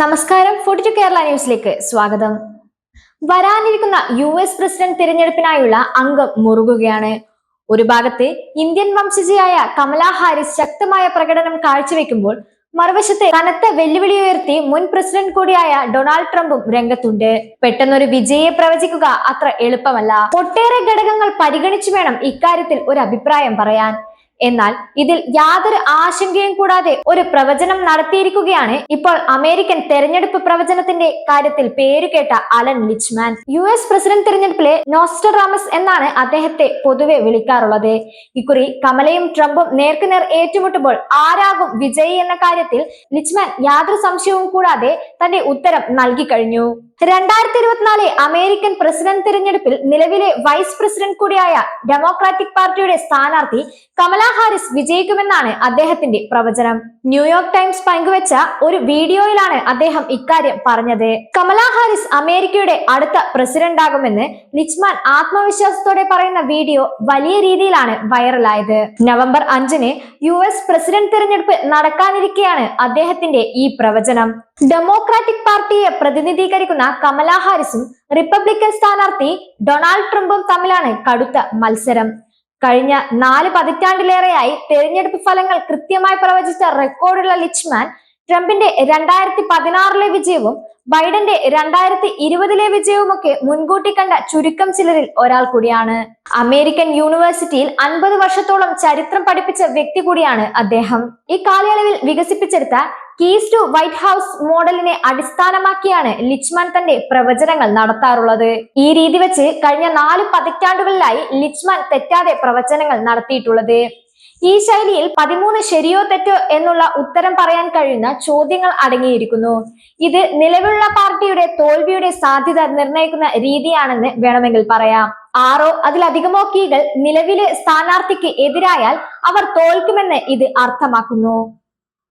നമസ്കാരം. Forty to Kerala ന്യൂസിലേക്ക് സ്വാഗതം. വരാനിരിക്കുന്ന യു എസ് പ്രസിഡന്റ് തിരഞ്ഞെടുപ്പിനായുള്ള അംഗം മുറുകുകയാണ്. ഒരു ഭാഗത്ത് ഇന്ത്യൻ വംശജയായ കമലാ ഹാരിസ് ശക്തമായ പ്രകടനം കാഴ്ചവെക്കുമ്പോൾ മറുവശത്തെ കനത്ത വെല്ലുവിളി ഉയർത്തി മുൻ പ്രസിഡന്റ് കൂടിയായ ഡൊണാൾഡ് ട്രംപും രംഗത്തുണ്ട്. പെട്ടെന്നൊരു വിജയെ പ്രവചിക്കുക അത്ര എളുപ്പമല്ല. ഒട്ടേറെ ഘടകങ്ങൾ പരിഗണിച്ചു വേണം ഇക്കാര്യത്തിൽ ഒരു അഭിപ്രായം പറയാൻ. എന്നാൽ ഇതിൽ യാതൊരു ആശങ്കയും കൂടാതെ ഒരു പ്രവചനം നടത്തിയിരിക്കുകയാണ് ഇപ്പോൾ അമേരിക്കൻ തെരഞ്ഞെടുപ്പ് പ്രവചനത്തിന്റെ കാര്യത്തിൽ പേരുകേട്ട Allen Lichtman. U S president തെരഞ്ഞെടുപ്പിലെ നോസ്റ്ററാമസ് എന്നാണ് അദ്ദേഹത്തെ പൊതുവെ വിളിക്കാറുള്ളത്. ഇക്കുറി കമലയും ട്രംപും നേർക്കുനേർ ഏറ്റുമുട്ടുമ്പോൾ ആരാകും വിജയി എന്ന കാര്യത്തിൽ ലിച്ച്മാൻ യാതൊരു സംശയവും കൂടാതെ തന്റെ ഉത്തരം നൽകി കഴിഞ്ഞു. രണ്ടായിരത്തി ഇരുപത്തിനാല് അമേരിക്കൻ പ്രസിഡന്റ് തിരഞ്ഞെടുപ്പിൽ നിലവിലെ വൈസ് പ്രസിഡന്റ് കൂടിയായ ഡെമോക്രാറ്റിക് പാർട്ടിയുടെ സ്ഥാനാർത്ഥി കമലാ ഹാരിസ് വിജയിക്കുമെന്നാണ് അദ്ദേഹത്തിന്റെ പ്രവചനം. ന്യൂയോർക്ക് ടൈംസ് പങ്കുവച്ച ഒരു വീഡിയോയിലാണ് അദ്ദേഹം ഇക്കാര്യം പറഞ്ഞത്. കമല ഹാരിസ് അമേരിക്കയുടെ അടുത്ത പ്രസിഡന്റ് ആകുമെന്ന് ലിച്ച്മാൻ ആത്മവിശ്വാസത്തോടെ പറയുന്ന വീഡിയോ വലിയ രീതിയിലാണ് വൈറലായത്. നവംബർ അഞ്ചിന് യു എസ് പ്രസിഡന്റ് തിരഞ്ഞെടുപ്പ് നടക്കാനിരിക്കെയാണ് അദ്ദേഹത്തിന്റെ ഈ പ്രവചനം. ഡെമോക്രാറ്റിക് പാർട്ടിയെ പ്രതിനിധീകരിക്കുന്ന കമലാ ഹാരിസും റിപ്പബ്ലിക്കൻ സ്ഥാനാർത്ഥി ഡൊണാൾഡ് ട്രംപും തമ്മിലാണ് കടുത്ത മത്സരം. കഴിഞ്ഞ നാല് പതിറ്റാണ്ടിലേറെയായി തെരഞ്ഞെടുപ്പ് ഫലങ്ങൾ കൃത്യമായി പ്രവചിച്ച റെക്കോർഡുള്ള ലിച്ച്മാൻ ട്രംപിന്റെ രണ്ടായിരത്തി പതിനാറിലെ വിജയവും ബൈഡന്റെ രണ്ടായിരത്തി ഇരുപതിലെ വിജയവുമൊക്കെ മുൻകൂട്ടി കണ്ട ചുരുക്കം ചിലരിൽ ഒരാൾ കൂടിയാണ്. അമേരിക്കൻ യൂണിവേഴ്സിറ്റിയിൽ അൻപത് വർഷത്തോളം ചരിത്രം പഠിപ്പിച്ച വ്യക്തി കൂടിയാണ് അദ്ദേഹം. ഈ കാലയളവിൽ വികസിപ്പിച്ചെടുത്ത കീസ് ടു വൈറ്റ് ഹൗസ് മോഡലിനെ അടിസ്ഥാനമാക്കിയാണ് ലിച്ച്മാൻ തന്റെ പ്രവചനങ്ങൾ നടത്താറുള്ളത്. ഈ രീതി വെച്ച് കഴിഞ്ഞ നാല് പതിറ്റാണ്ടുകളിലായി ലിച്ച്മാൻ തെറ്റാതെ പ്രവചനങ്ങൾ നടത്തിയിട്ടുള്ളത്. ഈ ശൈലിയിൽ പതിമൂന്ന് ശരിയോ തെറ്റോ എന്നുള്ള ഉത്തരം പറയാൻ കഴിയുന്ന ചോദ്യങ്ങൾ അടങ്ങിയിരിക്കുന്നു. ഇത് നിലവിലുള്ള പാർട്ടിയുടെ തോൽവിയുടെ സാധ്യത നിർണയിക്കുന്ന രീതിയാണെന്ന് വേണമെങ്കിൽ പറയാം. ആറോ അതിലധികമോ കീകൾ നിലവിലെ സ്ഥാനാർത്ഥിക്ക് എതിരായാൽ അവർ തോൽക്കുമെന്ന് ഇത് അർത്ഥമാക്കുന്നു.